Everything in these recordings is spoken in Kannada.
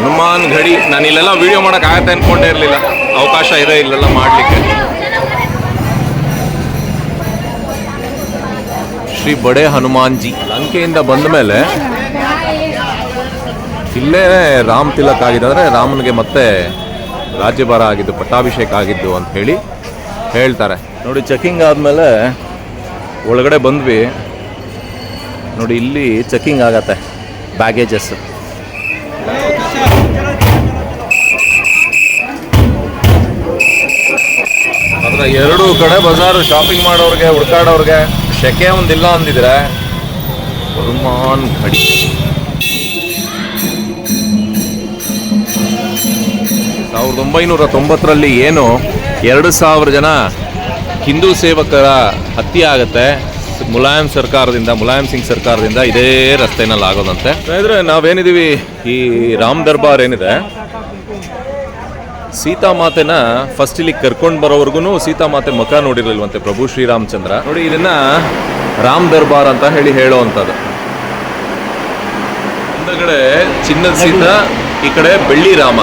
ಹನುಮಾನ್ ಗಡಿ, ನಾನು ಇಲ್ಲೆಲ್ಲ ವಿಡಿಯೋ ಮಾಡಕ್ ಆಗತ್ತೆ ಅನ್ಕೊಂಡೇ ಇರಲಿಲ್ಲ. ಅವಕಾಶ ಇದೆ ಇಲ್ಲೆಲ್ಲ ಮಾಡಲಿಕ್ಕೆ. ಶ್ರೀ ಬಡೆ ಹನುಮಾನ್ಜಿ. ಲಂಕೆಯಿಂದ ಬಂದ ಮೇಲೆ ಇಲ್ಲೇ ರಾಮ್ ತಿಲಕ್ ಆಗಿದೆ ಅಂದರೆ ರಾಮನಿಗೆ ಮತ್ತೆ ರಾಜ್ಯಭಾರ ಆಗಿದ್ದು, ಪಟ್ಟಾಭಿಷೇಕ ಆಗಿದ್ದು ಅಂತ ಹೇಳಿ ಹೇಳ್ತಾರೆ. ನೋಡಿ ಚೆಕಿಂಗ್ ಆದಮೇಲೆ ಒಳಗಡೆ ಬಂದ್ವಿ. ನೋಡಿ, ಇಲ್ಲಿ ಚೆಕಿಂಗ್ ಆಗತ್ತೆ. ಬ್ಯಾಗೇಜಸ್ ಎರಡು ಕಡೆ ಬಜಾರ್ ಶಾಪಿಂಗ್ ಮಾಡೋರ್ಗೆ, ಹುಡ್ಕಾಡೋರ್ಗೆ ಶೆಕೆ ಒಂದಿಲ್ಲ ಅಂದಿದ್ರೆ ಹನುಮಾನ್ ಕಡಿ ಸಾವಿರದ ಒಂಬೈನೂರ ತೊಂಬತ್ತರಲ್ಲಿ ಏನು ಎರಡು ಸಾವಿರ ಜನ ಹಿಂದೂ ಸೇವಕರ ಹತ್ಯೆ ಆಗುತ್ತೆ. ಮುಲಾಯಂ ಸರ್ಕಾರದಿಂದ, ಮುಲಾಯಂ ಸಿಂಗ್ ಸರ್ಕಾರದಿಂದ ಇದೇ ರಸ್ತೆನಲ್ಲಿ ಆಗೋದಂತೆ ನಾವೇನಿದ್ದೀವಿ ಈ ರಾಮ್ ದರ್ಬಾರ್ ಏನಿದೆ? ಸೀತಾಮಾತೆನ ಫಸ್ಟ್ ಇಲ್ಲಿ ಕರ್ಕೊಂಡು ಬರೋವರೆಗೂ ಸೀತಾಮಾತೆ ಮುಖ ನೋಡಿರಲಿಲ್ವಂತೆ ಪ್ರಭು ಶ್ರೀರಾಮಚಂದ್ರ. ನೋಡಿ, ಇದನ್ನ ರಾಮ್ ದರ್ಬಾರ್ ಅಂತ ಹೇಳಿ ಹೇಳೋವಂಥದ್ದು ಹಿಂದಗಡೆ ಚಿನ್ನದ ಸೀತಾ, ಈ ಕಡೆ ಬೆಳ್ಳಿ ರಾಮ,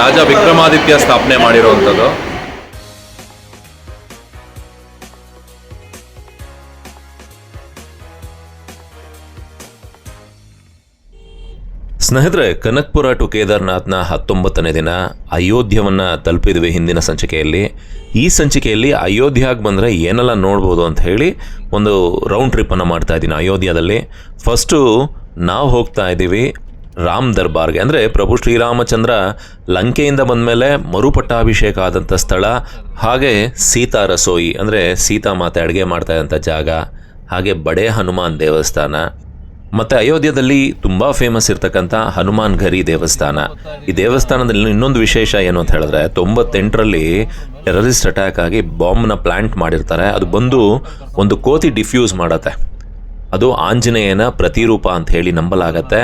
ರಾಜ ವಿಕ್ರಮಾದಿತ್ಯ ಸ್ಥಾಪನೆ ಮಾಡಿರುವಂಥದ್ದು ಸ್ನೇಹಿತರೆ, ಕನಕ್ಪುರ ಟು ಕೇದಾರ್ನಾಥ್ನ ಹತ್ತೊಂಬತ್ತನೇ ದಿನ ಅಯೋಧ್ಯವನ್ನು ತಲುಪಿದ್ವಿ ಹಿಂದಿನ ಸಂಚಿಕೆಯಲ್ಲಿ. ಈ ಸಂಚಿಕೆಯಲ್ಲಿ ಅಯೋಧ್ಯೆಗೆ ಬಂದರೆ ಏನೆಲ್ಲ ನೋಡ್ಬೋದು ಅಂತ ಹೇಳಿ ಒಂದು ರೌಂಡ್ ಟ್ರಿಪ್ಪನ್ನು ಮಾಡ್ತಾ ಇದ್ದೀನಿ ಅಯೋಧ್ಯದಲ್ಲಿ. ಫಸ್ಟು ನಾವು ಹೋಗ್ತಾ ಇದ್ದೀವಿ ರಾಮ್ ದರ್ಬಾರ್ಗೆ. ಅಂದರೆ ಪ್ರಭು ಶ್ರೀರಾಮಚಂದ್ರ ಲಂಕೆಯಿಂದ ಬಂದಮೇಲೆ ಮರುಪಟ್ಟಾಭಿಷೇಕ ಆದಂಥ ಸ್ಥಳ, ಹಾಗೆ ಸೀತಾ ರಸೋಯಿ. ಅಂದರೆ ಸೀತಾ ಮಾತೆ ಅಡುಗೆ ಮಾಡ್ತಾ ಇದ್ದಂಥ ಜಾಗ, ಹಾಗೆ ಬಡೇ ಹನುಮಾನ್ ದೇವಸ್ಥಾನ. ಮತ್ತೆ ಅಯೋಧ್ಯದಲ್ಲಿ ತುಂಬಾ ಫೇಮಸ್ ಇರ್ತಕ್ಕಂಥ ಹನುಮಾನ್ ಘರಿ ದೇವಸ್ಥಾನ. ಈ ದೇವಸ್ಥಾನದಲ್ಲಿ ಇನ್ನೊಂದು ವಿಶೇಷ ಏನು ಅಂತ ಹೇಳಿದ್ರೆ, ತೊಂಬತ್ತೆಂಟರಲ್ಲಿ ಟೆರರಿಸ್ಟ್ ಅಟ್ಯಾಕ್ ಆಗಿ ಬಾಂಬ್ನ ಪ್ಲಾಂಟ್ ಮಾಡಿರ್ತಾರೆ. ಅದು ಬಂದು ಒಂದು ಕೋತಿ ಡಿಫ್ಯೂಸ್ ಮಾಡತ್ತೆ. ಅದು ಆಂಜನೇಯನ ಪ್ರತಿರೂಪ ಅಂತ ಹೇಳಿ ನಂಬಲಾಗತ್ತೆ.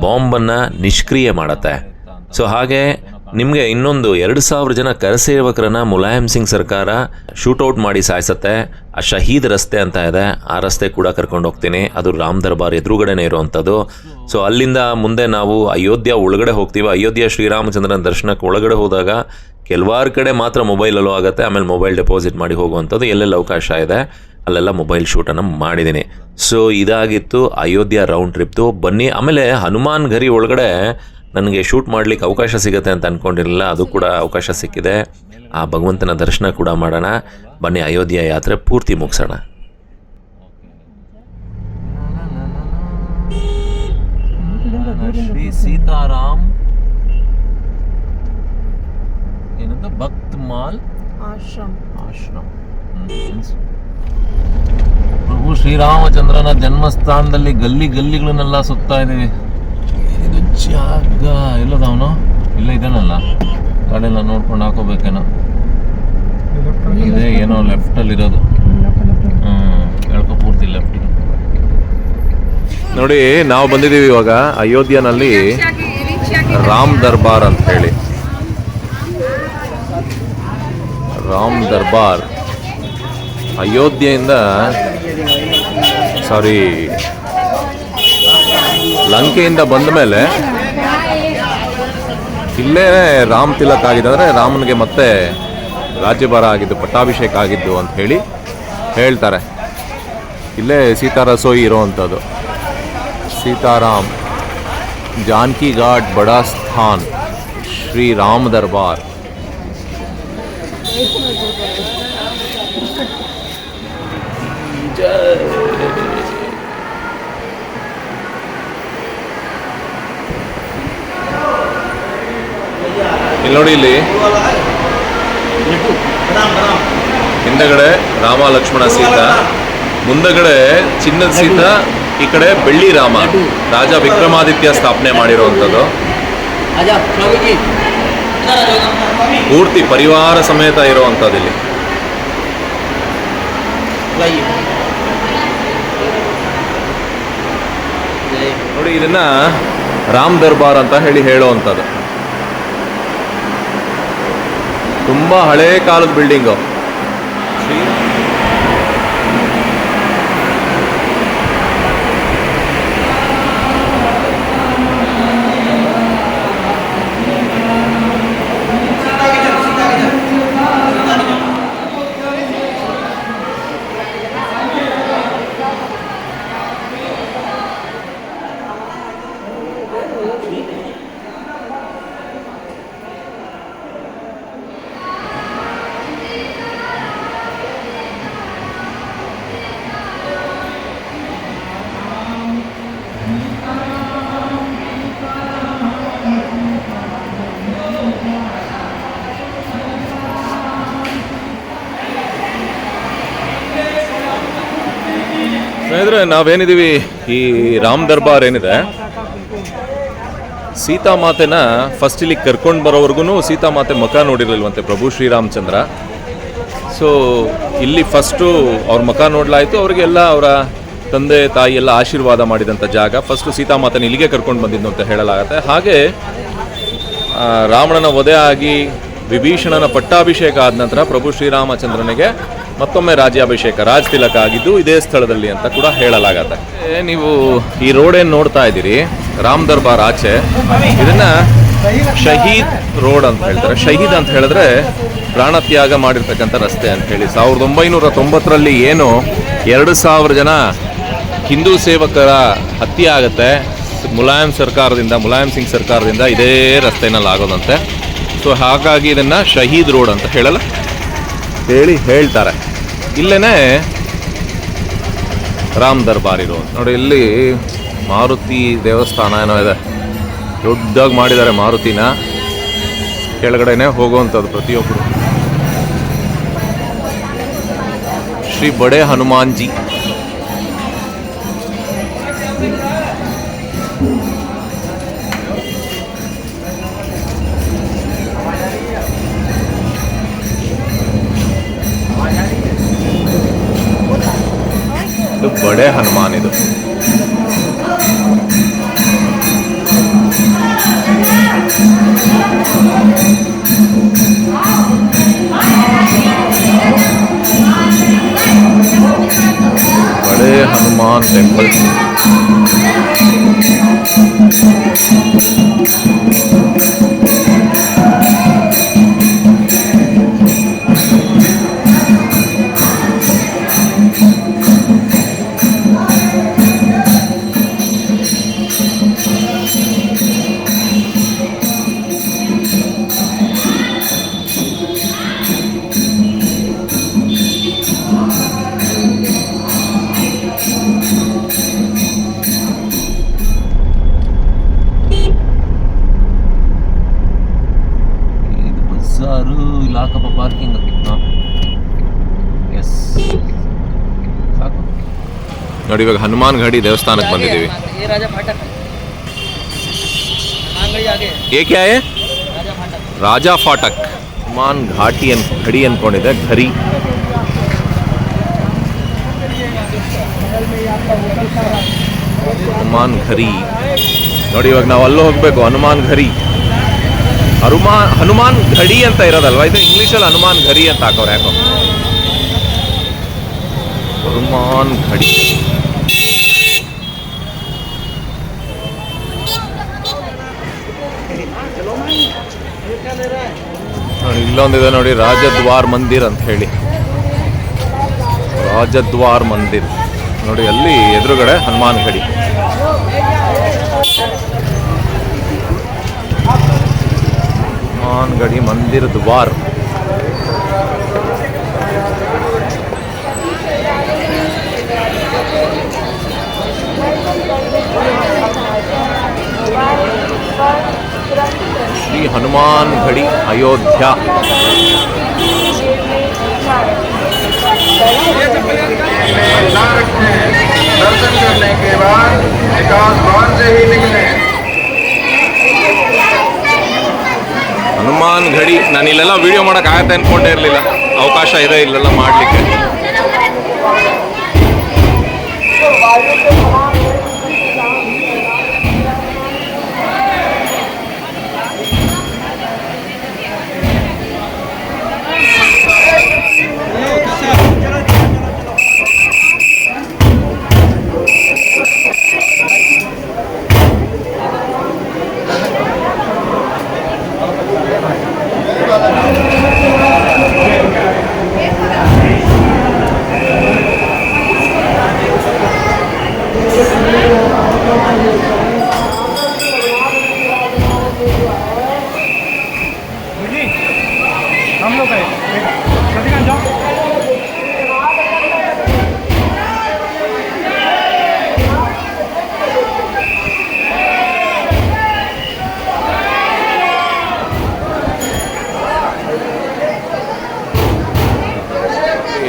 ಬಾಂಬನ್ನು ನಿಷ್ಕ್ರಿಯ ಮಾಡತ್ತೆ. ಸೊ ಹಾಗೆ ನಿಮಗೆ ಇನ್ನೊಂದು ಎರಡು ಸಾವಿರ ಜನ ಕರಸೇವಕರನ್ನ ಮುಲಾಯಂ ಸಿಂಗ್ ಸರ್ಕಾರ ಶೂಟೌಟ್ ಮಾಡಿ ಸಾಯಿಸತ್ತೆ. ಆ ಶಹೀದ್ ರಸ್ತೆ ಅಂತ ಇದೆ. ಆ ರಸ್ತೆ ಕೂಡ ಕರ್ಕೊಂಡು ಹೋಗ್ತೀನಿ. ಅದು ರಾಮ್ ದರ್ಬಾರ್ ಎದುರುಗಡೆನೇ ಇರುವಂಥದ್ದು. ಸೊ ಅಲ್ಲಿಂದ ಮುಂದೆ ನಾವು ಅಯೋಧ್ಯ ಒಳಗಡೆ ಹೋಗ್ತೀವಿ. ಅಯೋಧ್ಯ ಶ್ರೀರಾಮಚಂದ್ರನ ದರ್ಶನಕ್ಕೆ ಒಳಗಡೆ ಹೋದಾಗ ಕೆಲವಾರು ಕಡೆ ಮಾತ್ರ ಮೊಬೈಲಲ್ಲೂ ಆಗುತ್ತೆ. ಆಮೇಲೆ ಮೊಬೈಲ್ ಡೆಪಾಸಿಟ್ ಮಾಡಿ ಹೋಗುವಂಥದ್ದು. ಎಲ್ಲೆಲ್ಲ ಅವಕಾಶ ಇದೆ. ಅಲ್ಲೆಲ್ಲ ಮೊಬೈಲ್ ಶೂಟನ್ನು ಮಾಡಿದ್ದೀನಿ. ಸೊ ಇದಾಗಿತ್ತು ಅಯೋಧ್ಯ ರೌಂಡ್ ಟ್ರಿಪ್ತು ಬನ್ನಿ. ಆಮೇಲೆ ಹನುಮಾನ್ ಗರಿ ಒಳಗಡೆ ನನಗೆ ಶೂಟ್ ಮಾಡ್ಲಿಕ್ಕೆ ಅವಕಾಶ ಸಿಗುತ್ತೆ ಅಂತ ಅಂದ್ಕೊಂಡಿರಲಿಲ್ಲ ಅದು ಕೂಡ ಅವಕಾಶ ಸಿಕ್ಕಿದೆ. ಆ ಭಗವಂತನ ದರ್ಶನ ಕೂಡ ಮಾಡೋಣ. ಬನ್ನಿ ಅಯೋಧ್ಯ ಯಾತ್ರೆ ಪೂರ್ತಿ ಮುಗಿಸೋಣ. ಶ್ರೀ ಸೀತಾರಾಮ್. ಏನಂತ? ಭಕ್ತ್ ಮಾಲ್? ಆಶ್ರಮ್. ಆಶ್ರಮ್. ಪ್ರಭು ಶ್ರೀರಾಮಚಂದ್ರನ ಜನ್ಮಸ್ಥಾನದಲ್ಲಿ ಗಲ್ಲಿ ಗಲ್ಲಿಗಳನ್ನೆಲ್ಲ ಸುತ್ತಾ ಇದೀವಿ ಇದು ಜಾಗ ಎಲ್ಲದ ಅವನು ಇಲ್ಲ ಇದಾನಲ್ಲ ಗಾಡಿಯೆಲ್ಲ ನೋಡ್ಕೊಂಡು ಹಾಕೋಬೇಕೇನೋ? ಇದೆ ಏನೋ ಲೆಫ್ಟ್ ಅಲ್ಲಿ ಇರೋದು. ಹ್ಮ್, ಹೇಳ್ಕೊ ಪೂರ್ತಿ ಲೆಫ್ಟ್ ನೋಡಿ, ನಾವು ಬಂದಿದ್ದೀವಿ ಇವಾಗ ಅಯೋಧ್ಯನಲ್ಲಿ ರಾಮ್ ದರ್ಬಾರ್ ಅಂತ ಹೇಳಿ ರಾಮ್ ದರ್ಬಾರ್. ಅಯೋಧ್ಯೆಯಿಂದ ಸಾರಿ ಲಂಕೆಯಿಂದ ಬಂದ ಮೇಲೆ ಇಲ್ಲೇ ರಾಮ್ ತಿಲಕ್ ಆಗಿದೆ ಅಂದರೆ ರಾಮನಿಗೆ ಮತ್ತೆ ರಾಜ್ಯಭಾರ ಆಗಿದ್ದು, ಪಟ್ಟಾಭಿಷೇಕ ಆಗಿದ್ದು ಅಂತ ಹೇಳಿ ಹೇಳ್ತಾರೆ. ಇಲ್ಲೇ ಸೀತಾರಸೋಯಿ ಇರೋವಂಥದ್ದು. ಸೀತಾರಾಮ್, ಜಾನ್ಕಿ ಘಾಟ್ ಬಡಾಸ್ಥಾನ್, ಶ್ರೀ ರಾಮ ದರ್ಬಾರ್. ಇಲ್ಲಿ ನೋಡಿ ಇಲ್ಲಿ. ಹಿಂದಗಡೆ ರಾಮ ಲಕ್ಷ್ಮಣ ಸೀತಾ, ಮುಂದಗಡೆ ಚಿನ್ನದ ಸೀತಾ, ಈ ಕಡೆ ಬೆಳ್ಳಿ ರಾಮ, ರಾಜ ವಿಕ್ರಮಾದಿತ್ಯ ಸ್ಥಾಪನೆ ಮಾಡಿರುವಂಥದ್ದು. ಪೂರ್ತಿ ಪರಿವಾರ ಸಮೇತ ಇರುವಂಥದ್ದು ಇಲ್ಲಿ. ನೋಡಿ, ಇದನ್ನ ರಾಮ್ ದರ್ಬಾರ್ ಅಂತ ಹೇಳಿ ಹೇಳುವಂಥದ್ದು. ತುಂಬಾ ಹಳೇ ಕಾಲದ ಬಿಲ್ಡಿಂಗು ನೋಡಿದ್ರೆ ನಾವೇನಿದ್ದೀವಿ ಈ ರಾಮ್ ದರ್ಬಾರ್ ಏನಿದೆ, ಸೀತಾ ಮಾತೆನ ಫಸ್ಟ್ ಇಲ್ಲಿ ಕರ್ಕೊಂಡು ಬರೋವರೆಗೂ ಸೀತಾಮಾತೆ ಮುಖ ನೋಡಿರಲಿಲ್ವಂತೆ ಪ್ರಭು ಶ್ರೀರಾಮಚಂದ್ರ. ಸೊ ಇಲ್ಲಿ ಫಸ್ಟು ಅವ್ರ ಮುಖ ನೋಡಲಾಯಿತು ಅವರಿಗೆಲ್ಲ ಅವರ ತಂದೆ, ತಾಯಿ ಎಲ್ಲ ಆಶೀರ್ವಾದ ಮಾಡಿದಂಥ ಜಾಗ. ಫಸ್ಟು ಸೀತಾಮಾತನ ಇಲ್ಲಿಗೆ ಕರ್ಕೊಂಡು ಬಂದಿದ್ದು ಅಂತ ಹೇಳಲಾಗತ್ತೆ. ಹಾಗೆ ರಾವಣನ ವಧೆ ಆಗಿ ವಿಭೀಷಣನ ಪಟ್ಟಾಭಿಷೇಕ ಆದ ನಂತರ ಪ್ರಭು ಶ್ರೀರಾಮಚಂದ್ರನಿಗೆ ಮತ್ತೊಮ್ಮೆ ರಾಜ್ಯಾಭಿಷೇಕ ರಾಜ್ ತಿಲಕ ಆಗಿದ್ದು ಇದೇ ಸ್ಥಳದಲ್ಲಿ ಅಂತ ಕೂಡ ಹೇಳಲಾಗತ್ತೆ. ನೀವು ಈ ರೋಡ್ ಏನು ನೋಡ್ತಾ ಇದ್ದೀರಿ? ರಾಮ್ ದರ್ಬಾರ್ ಆಚೆ. ಇದನ್ನ ಶಹೀದ್ ರೋಡ್ ಅಂತ ಹೇಳ್ತಾರೆ. ಶಹೀದ್ ಅಂತ ಹೇಳಿದ್ರೆ ಪ್ರಾಣತ್ಯಾಗ ಮಾಡಿರ್ತಕ್ಕಂಥ ರಸ್ತೆ ಅಂತ ಹೇಳಿ. ಸಾವಿರದ ಒಂಬೈನೂರ ತೊಂಬತ್ತರಲ್ಲಿ ಏನು ಎರಡು ಸಾವಿರ ಜನ ಹಿಂದೂ ಸೇವಕರ ಹತ್ಯೆ ಆಗುತ್ತೆ. ಮುಲಾಯಂ ಸರ್ಕಾರದಿಂದ ಮುಲಾಯಂ ಸಿಂಗ್ ಸರ್ಕಾರದಿಂದ ಇದೇ ರಸ್ತೆನಲ್ಲಿ ಆಗೋದಂತೆ. ಸೊ ಹಾಗಾಗಿ ಇದನ್ನು ಶಹೀದ್ ರೋಡ್ ಅಂತ ಹೇಳಲ್ಲ. ಹೇಳಿ ಹೇಳ್ತಾರೆ. ಇಲ್ಲೇ ರಾಮ್ ದರ್ಬಾರ್ ಇರೋ ನೋಡಿ, ಇಲ್ಲಿ ಮಾರುತಿ ದೇವಸ್ಥಾನ ಏನೋ ಇದೆ. ದೊಡ್ಡಾಗಿ ಮಾಡಿದ್ದಾರೆ ಮಾರುತಿನ. ಕೆಳಗಡೆನೆ ಹೋಗುವಂಥದ್ದು ಪ್ರತಿಯೊಬ್ಬರು ಶ್ರೀ ಬಡೆ ಹನುಮಾನ್ ಇದು ಬಡೆ ಹನುಮಾನ್ ಇದು. ಬಡೆ ಹನುಮಾನ್ ಟೆಂಪಲ್ ನೋಡಿ ಇವಾಗ ಹನುಮಾನ್ ಘಡಿ ದೇವಸ್ಥಾನಕ್ಕೆ ಬಂದಿದ್ದೀವಿ. ಏಕೆ ಆಯೆ ರಾಜಾ ಫಾಟಕ್ ಹನುಮಾನ್ ಘಾಟಿ ಅನ್ ಘಡಿ ಅನ್ಕೊಂಡಿದೆ ಘರಿ ಹನುಮಾನ್ ಘರಿ ನೋಡಿ ಇವಾಗ ನಾವು ಅಲ್ಲೂ ಹೋಗಬೇಕು ಹನುಮಾನ್ ಘರಿ ಹನುಮಾನ್ ಹನುಮಾನ್ ಘಡಿ ಅಂತ ಇರೋದಲ್ವಾ? ಇದು ಇಂಗ್ಲೀಷಲ್ಲಿ ಹನುಮಾನ್ ಘರಿ ಅಂತ ಹಾಕೋರು ಯಾಕೋ? ಹನುಮಾನ್ ಘಡಿ ನೋಡಿ, ಇಲ್ಲೊಂದಿದೆ ನೋಡಿ, ರಾಜದ್ವಾರ್ ಮಂದಿರ್ ಅಂತ ಹೇಳಿ. ರಾಜದ್ವಾರ್ ಮಂದಿರ್. ನೋಡಿ, ಅಲ್ಲಿ ಎದುರುಗಡೆ ಹನುಮಾನ್ ಗಡಿ. ಹನುಮಾನ್ ಗಡಿ ಮಂದಿರ್ ದ್ವಾರ್. ಹನುಮಾನ್ ಘಡಿ ಅಯೋಧ್ಯ. ಹನುಮಾನ್ ಘಡಿ ನಾನು ಇಲ್ಲೆಲ್ಲ ವೀಡಿಯೋ ಮಾಡೋಕ್ಕಾಗತ್ತೆ ಅಂದ್ಕೊಂಡೇ ಇರಲಿಲ್ಲ. ಅವಕಾಶ ಇದೆ ಇಲ್ಲೆಲ್ಲ ಮಾಡಲಿಕ್ಕೆ.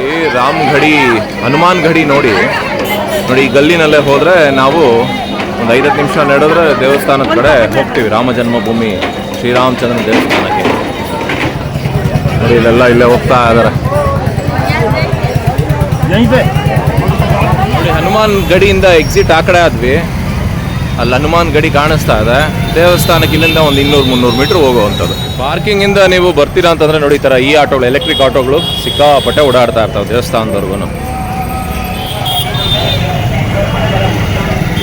ಈ ರಾಮ್ ಘಡಿ ಹನುಮಾನ್ ಘಡಿ ನೋಡಿ ನೋಡಿ, ಈ ಗಲ್ಲಿನಲ್ಲೇ ಹೋದರೆ ನಾವು ಒಂದು ಐದತ್ತು ನಿಮಿಷ ನಡೆದ್ರೆ ದೇವಸ್ಥಾನದ ಕಡೆ ಹೋಗ್ತೀವಿ. ರಾಮ ಜನ್ಮಭೂಮಿ ಶ್ರೀರಾಮಚಂದ್ರ ದೇವಸ್ಥಾನಕ್ಕೆ. ನೋಡಿ, ಇಲ್ಲೆಲ್ಲ ಇಲ್ಲೇ ಹೋಗ್ತಾ ಇದ್ದಾರೆ ನೋಡಿ, ಹನುಮಾನ್ ಗಡಿಯಿಂದ ಎಕ್ಸಿಟ್ ಆ ಕಡೆ ಆದ್ವಿ. ಅಲ್ಲಿ ಹನುಮಾನ್ ಗಡಿ ಕಾಣಿಸ್ತಾ ಇದೆ. ದೇವಸ್ಥಾನಕ್ಕೆ ಇಲ್ಲಿಂದ ಒಂದು ಇನ್ನೂರು ಮುನ್ನೂರು ಮೀಟ್ರ್ ಹೋಗುವಂಥದ್ದು. ಪಾರ್ಕಿಂಗಿಂದ ನೀವು ಬರ್ತೀರಾ ಅಂತಂದ್ರೆ ನೋಡಿ, ಈ ಈ ಆಟೋಗಳು ಎಲೆಕ್ಟ್ರಿಕ್ ಆಟೋಗಳು ಸಿಕ್ಕಾಪಟ್ಟೆ ಓಡಾಡ್ತಾ ಇರ್ತಾವೆ ದೇವಸ್ಥಾನದವರೆಗೂ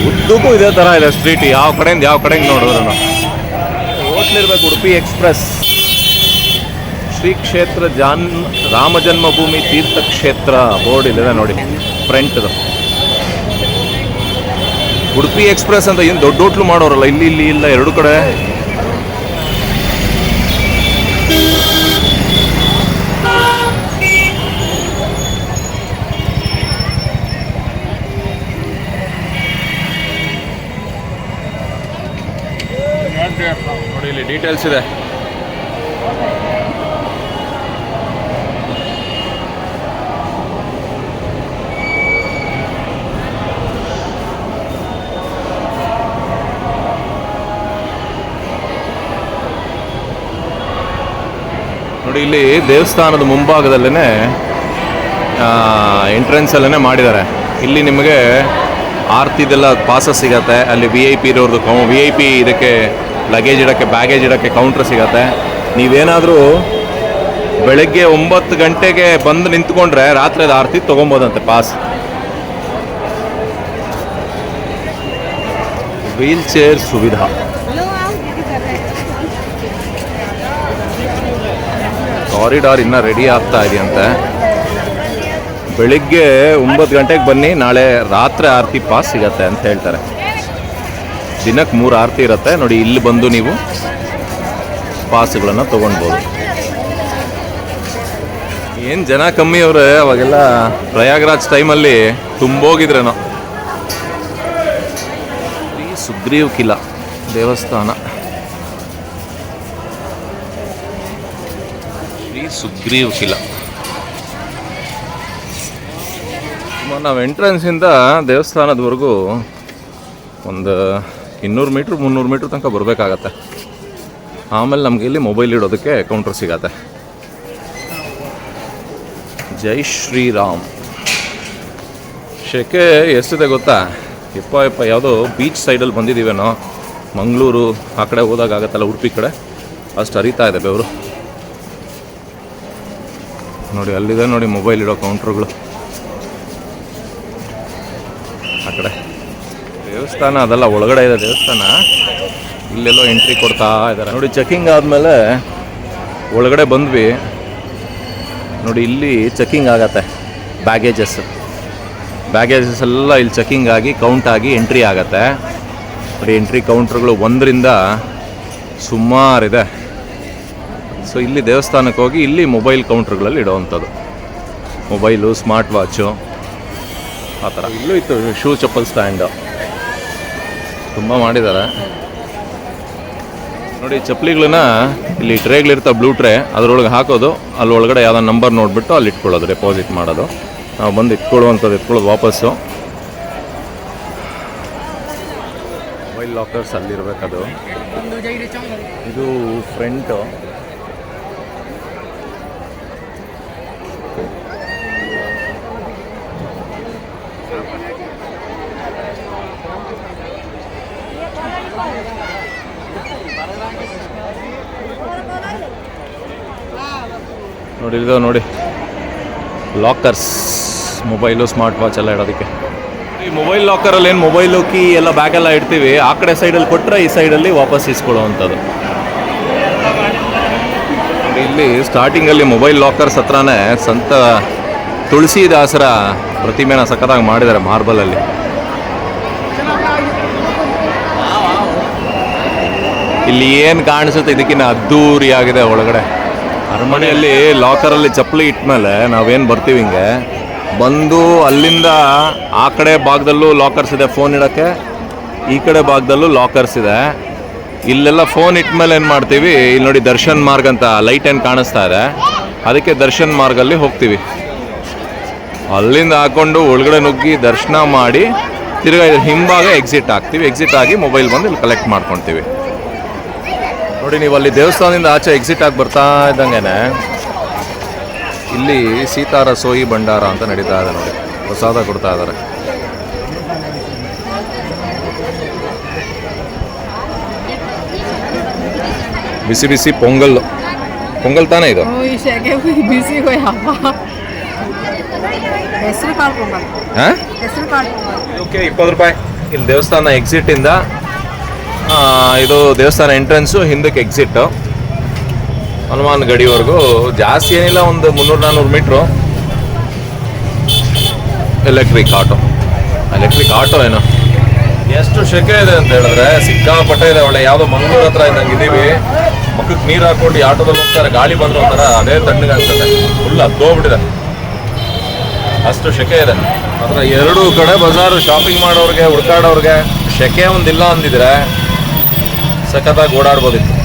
ಉದ್ದಕ್ಕೂ ಇದೇ ಥರ ಇದೆ ಸ್ಟ್ರೀಟ್ ಯಾವ ಕಡೆಯಿಂದ ಯಾವ ಕಡೆಗೆ ನೋಡಿದ್ರು ಹೋಟ್ಲಿರ್ಬೇಕು ಉಡುಪಿ ಎಕ್ಸ್ಪ್ರೆಸ್ ಶ್ರೀ ಕ್ಷೇತ್ರ ಜಾನ್ ರಾಮ ಜನ್ಮಭೂಮಿ ತೀರ್ಥಕ್ಷೇತ್ರ ಬೋರ್ಡ್ ಇಲ್ಲಿದೆ ನೋಡಿ ಫ್ರಂಟ್ದು ಉಡುಪಿ ಎಕ್ಸ್ಪ್ರೆಸ್ ಅಂತ ಏನು ದೊಡ್ಡ ಹೋಟ್ಲು ಮಾಡೋರಲ್ಲ ಇಲ್ಲಿ ಇಲ್ಲಿ ಇಲ್ಲ ಎರಡು ಕಡೆ. ಡೀಟೇಲ್ಸ್ ಇದೆ. ನೋಡಿ, ಇಲ್ಲಿ ದೇವಸ್ಥಾನದ ಮುಂಭಾಗದಲ್ಲೇ ಎಂಟ್ರೆನ್ಸಲ್ಲೇ ಮಾಡಿದ್ದಾರೆ. ಇಲ್ಲಿ ನಿಮಗೆ ಆರ್ತಿದೆಲ್ಲ ಪಾಸಸ್ ಸಿಗತ್ತೆ. ಅಲ್ಲಿ ವಿ ಐ ಪಿ ಇರೋರ್ದು ವಿ ಐ ಪಿ ಇದಕ್ಕೆ ಲಗೇಜ್ ಇಡೋಕ್ಕೆ ಬ್ಯಾಗೇಜ್ ಇಡೋಕ್ಕೆ ಕೌಂಟ್ರ್ ಸಿಗತ್ತೆ. ನೀವೇನಾದರೂ ಬೆಳಗ್ಗೆ ಒಂಬತ್ತು ಗಂಟೆಗೆ ಬಂದು ನಿಂತ್ಕೊಂಡ್ರೆ ರಾತ್ರಿ ಅದು ಆರ್ತಿ ತೊಗೊಬೋದಂತೆ ಪಾಸ್ ವೀಲ್ ಚೇರ್ ಸುವಿಧಾ. ಕಾರಿಡಾರ್ ಇನ್ನೂ ರೆಡಿ ಆಗ್ತಾ ಇದೆಯಂತೆ. ಬೆಳಿಗ್ಗೆ ಒಂಬತ್ತು ಗಂಟೆಗೆ ಬನ್ನಿ, ನಾಳೆ ರಾತ್ರಿ ಆರತಿ ಪಾಸ್ ಸಿಗತ್ತೆ ಅಂತ ಹೇಳ್ತಾರೆ. ದಿನಕ್ಕೆ ಮೂರು ಆರತಿ ಇರುತ್ತೆ. ನೋಡಿ, ಇಲ್ಲಿ ಬಂದು ನೀವು ಪಾಸ್ಗಳನ್ನು ತೊಗೊಳ್ಬೋದು ಏನು ಜನ ಕಮ್ಮಿ ಅವ್ರೆ, ಅವಾಗೆಲ್ಲ ಪ್ರಯಾಗ್ರಾಜ್ ಟೈಮಲ್ಲಿ ತುಂಬೋಗಿದ್ರೇನೋ. ಶ್ರೀ ಸುಗ್ರೀವ್ ಕಿಲ ದೇವಸ್ಥಾನ. ಶ್ರೀ ಸುಗ್ರೀವ್ ಕಿಲ. ನಾವು ಎಂಟ್ರೆನ್ಸಿಂದ ದೇವಸ್ಥಾನದವರೆಗೂ ಒಂದು ಇನ್ನೂರು ಮೀಟ್ರ್, ಮುನ್ನೂರು ಮೀಟ್ರ್ ತನಕ ಬರಬೇಕಾಗತ್ತೆ. ಆಮೇಲೆ ನಮಗೆ ಇಲ್ಲಿ ಮೊಬೈಲ್ ಇಡೋದಕ್ಕೆ ಕೌಂಟ್ರ್ ಸಿಗತ್ತೆ. ಜೈ ಶ್ರೀರಾಮ್. ಶೆಕೆ, ಎಷ್ಟಿದೆ ಗೊತ್ತಾ? ಯಪ್ಪ ಯಪ್ಪ ಯಾವುದೋ ಬೀಚ್ ಸೈಡಲ್ಲಿ ಬಂದಿದ್ದೀವೇನೋ? ಮಂಗಳೂರು, ಆ ಕಡೆ ಹೋದಾಗ ಆಗತ್ತಲ್ಲ ಉಡುಪಿ ಕಡೆ? ಅಷ್ಟು ಅರಿತಾ ಇದೆ ಬೆವರು. ನೋಡಿ, ಅಲ್ಲಿದೆ ನೋಡಿ ಮೊಬೈಲ್ ಇಡೋ ಕೌಂಟ್ರುಗಳು ದೇವಸ್ಥಾನ, ಅದೆಲ್ಲ ಒಳಗಡೆ ಇದೆ ದೇವಸ್ಥಾನ. ಇಲ್ಲೆಲ್ಲೋ ಎಂಟ್ರಿ ಕೊಡ್ತಾ ಇದ್ದಾರೆ. ನೋಡಿ ಚೆಕಿಂಗ್ ಆದಮೇಲೆ ಒಳಗಡೆ ಬಂದ್ವಿ. ನೋಡಿ, ಇಲ್ಲಿ ಚೆಕಿಂಗ್ ಆಗತ್ತೆ. ಬ್ಯಾಗೇಜಸ್ ಬ್ಯಾಗೇಜಸ್ ಎಲ್ಲ ಇಲ್ಲಿ ಚೆಕಿಂಗ್ ಆಗಿ ಕೌಂಟ್ ಆಗಿ ಎಂಟ್ರಿ ಆಗತ್ತೆ. ನೋಡಿ ಎಂಟ್ರಿ ಕೌಂಟ್ರ್ಗಳು ಒಂದರಿಂದ ಸುಮಾರಿದೆ ಸೊ ಇಲ್ಲಿ ದೇವಸ್ಥಾನಕ್ಕೆ ಹೋಗಿ ಇಲ್ಲಿ ಮೊಬೈಲ್ ಕೌಂಟ್ರುಗಳಲ್ಲಿ ಇಡೋವಂಥದ್ದು. ಮೊಬೈಲು ಸ್ಮಾರ್ಟ್ ವಾಚು ಆ ಥರ. ಇಲ್ಲೂ ಇತ್ತು, ಶೂ, ಚಪ್ಪಲ್ ಸ್ಟ್ಯಾಂಡು ತುಂಬ ಮಾಡಿದ್ದಾರೆ. ನೋಡಿ, ಚಪ್ಪಲಿಗಳನ್ನ ಇಲ್ಲಿ ಟ್ರೇಗಳಿರ್ತಾವೆ ಬ್ಲೂ ಟ್ರೇ ಅದರೊಳಗೆ ಹಾಕೋದು ಅಲ್ಲಿ ಒಳಗಡೆ ಯಾವುದೋ ನಂಬರ್ ನೋಡಿಬಿಟ್ಟು ಅಲ್ಲಿ ಇಟ್ಕೊಳ್ಳೋದು ಡೆಪಾಸಿಟ್ ಮಾಡೋದು. ನಾವು ಬಂದು ಇಟ್ಕೊಳ್ಳುವಂಥದ್ದು ಇಟ್ಕೊಳ್ಳೋದು ವಾಪಸ್ಸು. ಮೊಬೈಲ್ ಲಾಕರ್ಸ್ ಅಲ್ಲಿರಬೇಕದು. ಇದು ಫ್ರಂಟು ನೋಡಿ ಇದಾವೆ ನೋಡಿ. ಲಾಕರ್ಸ್ ಮೊಬೈಲು ಸ್ಮಾರ್ಟ್ ವಾಚ್ ಎಲ್ಲ ಇಡೋದಕ್ಕೆ. ಈ ಮೊಬೈಲ್ ಲಾಕರಲ್ಲಿ ಏನು ಮೊಬೈಲು ಕೀ ಎಲ್ಲ ಬ್ಯಾಗೆಲ್ಲ ಇಡ್ತೀವಿ ಆ ಕಡೆ ಸೈಡಲ್ಲಿ ಕೊಟ್ಟರೆ ಈ ಸೈಡಲ್ಲಿ ವಾಪಸ್ ಇಸ್ಕೊಳ್ಳೋವಂಥದ್ದು ಇಲ್ಲಿ ಸ್ಟಾರ್ಟಿಂಗಲ್ಲಿ ಮೊಬೈಲ್ ಲಾಕರ್ಸ್ ಹತ್ರನೇ ಸಂತ ತುಳಸಿದಾಸರ ಪ್ರತಿಮೆನ ಸಖತ್ತಾಗಿ ಮಾಡಿದ್ದಾರೆ ಮಾರ್ಬಲಲ್ಲಿ ಇಲ್ಲಿ ಏನು ಕಾಣಿಸುತ್ತೆ? ಇದಕ್ಕಿಂತ ಅದ್ದೂರಿಯಾಗಿದೆ ಒಳಗಡೆ. ಅರಮನೆಯಲ್ಲಿ ಲಾಕರಲ್ಲಿ ಚಪ್ಪಲಿ ಇಟ್ಟಮೇಲೆ ನಾವೇನು ಬರ್ತೀವಿ ಹಿಂಗೆ? ಬಂದು ಅಲ್ಲಿಂದ ಆ ಕಡೆ ಭಾಗದಲ್ಲೂ ಲಾಕರ್ಸ್ ಇದೆ ಫೋನ್ ಇಡೋಕ್ಕೆ, ಈ ಕಡೆ ಭಾಗದಲ್ಲೂ ಲಾಕರ್ಸ್ ಇದೆ. ಇಲ್ಲೆಲ್ಲ ಫೋನ್ ಇಟ್ಮೇಲೆ ಏನು ಮಾಡ್ತೀವಿ? ಇಲ್ಲಿ ನೋಡಿ ದರ್ಶನ್ ಮಾರ್ಗ್ ಅಂತ ಲೈಟ್ ಏನು ಕಾಣಿಸ್ತಾ ಇದೆ. ಅದಕ್ಕೆ ದರ್ಶನ್ ಮಾರ್ಗಲ್ಲಿ ಹೋಗ್ತೀವಿ. ಅಲ್ಲಿಂದ ಹಾಕೊಂಡು ಒಳಗಡೆ ನುಗ್ಗಿ ದರ್ಶನ ಮಾಡಿ ತಿರ್ಗಾ ಹಿಂಭಾಗ ಎಕ್ಸಿಟ್ ಆಗ್ತೀವಿ. ಎಕ್ಸಿಟ್ ಆಗಿ ಮೊಬೈಲ್ ಬಂದು ಇಲ್ಲಿ ಕಲೆಕ್ಟ್ ಮಾಡ್ಕೊಳ್ತೀವಿ ನೋಡಿ ನೀವು ಅಲ್ಲಿ ದೇವಸ್ಥಾನದಿಂದ ಆಚೆ ಎಕ್ಸಿಟ್ ಆಗಿ ಬರ್ತಾ ಇದ್ದಂಗೆನೆ ಇಲ್ಲಿ ಸೀತಾರ ಸೋಯಿ ಭಂಡಾರ ಅಂತ ನಡೀತಾ ಇದೆ ನೋಡಿ. ಪ್ರಸಾದ ಕೊಡ್ತಾ ಇದ್ದಾರೆ. ಬಿಸಿ ಬಿಸಿ ಪೊಂಗಲ್. ಪೊಂಗಲ್ ತಾನೇ ಇದು? ಬಿಸಿ ಹೆಸರು ಕಾಳು ಪೊಂಗಲ್ ಓಕೆ ಇಪ್ಪತ್ತು ರೂಪಾಯಿ. ಇಲ್ಲಿ ದೇವಸ್ಥಾನ ಎಕ್ಸಿಟಿಂದ ಇದು ದೇವಸ್ಥಾನ ಎಂಟ್ರೆನ್ಸು ಹಿಂದಕ್ಕೆ ಎಕ್ಸಿಟ್ಟು ಹನುಮಾನ್ ಗಡಿವರೆಗೂ ಜಾಸ್ತಿ ಏನಿಲ್ಲ, ಒಂದು ಮುನ್ನೂರು ನಾನ್ನೂರು metre electric auto electric auto ಏನು. ಎಷ್ಟು ಶೆಕೆ ಇದೆ ಅಂತ ಹೇಳಿದ್ರೆ ಸಿಕ್ಕಾಪಟ್ಟೆ ಇದೆ ಒಳ್ಳೆ, ಯಾವುದೋ ಮಂಗಳೂರು ಹತ್ರ ಇದ್ದಂಗೆ ಇದ್ದೀವಿ ಮಕ್ಕಕ್ಕೆ ನೀರು ಹಾಕೊಂಡು ಆಟೋದಲ್ಲಿ ಹೋಗ್ತಾರೆ, ಗಾಳಿ ಬಂದ್ರೆ ಒಂಥರ ಅದೇ ತಣ್ಣಗೆ ಅನ್ಸುತ್ತೆ. ಫುಲ್ ಹತ್ತೋಗ್ಬಿಟ್ಟಿದೆ ಅಷ್ಟು ಶೆಕೆ ಇದೆ. ಮಾತ್ರ ಎರಡೂ ಕಡೆ ಬಜಾರು ಶಾಪಿಂಗ್ ಮಾಡೋರಿಗೆ, ಹುಡ್ಕಾಡೋರಿಗೆ ಶೆಕೆ ಒಂದಿಲ್ಲ ಅಂದಿದ್ರೆ ಸಖತ್ತಾಗಿ ಓಡಾಡ್ಬೋದಿತ್ತು.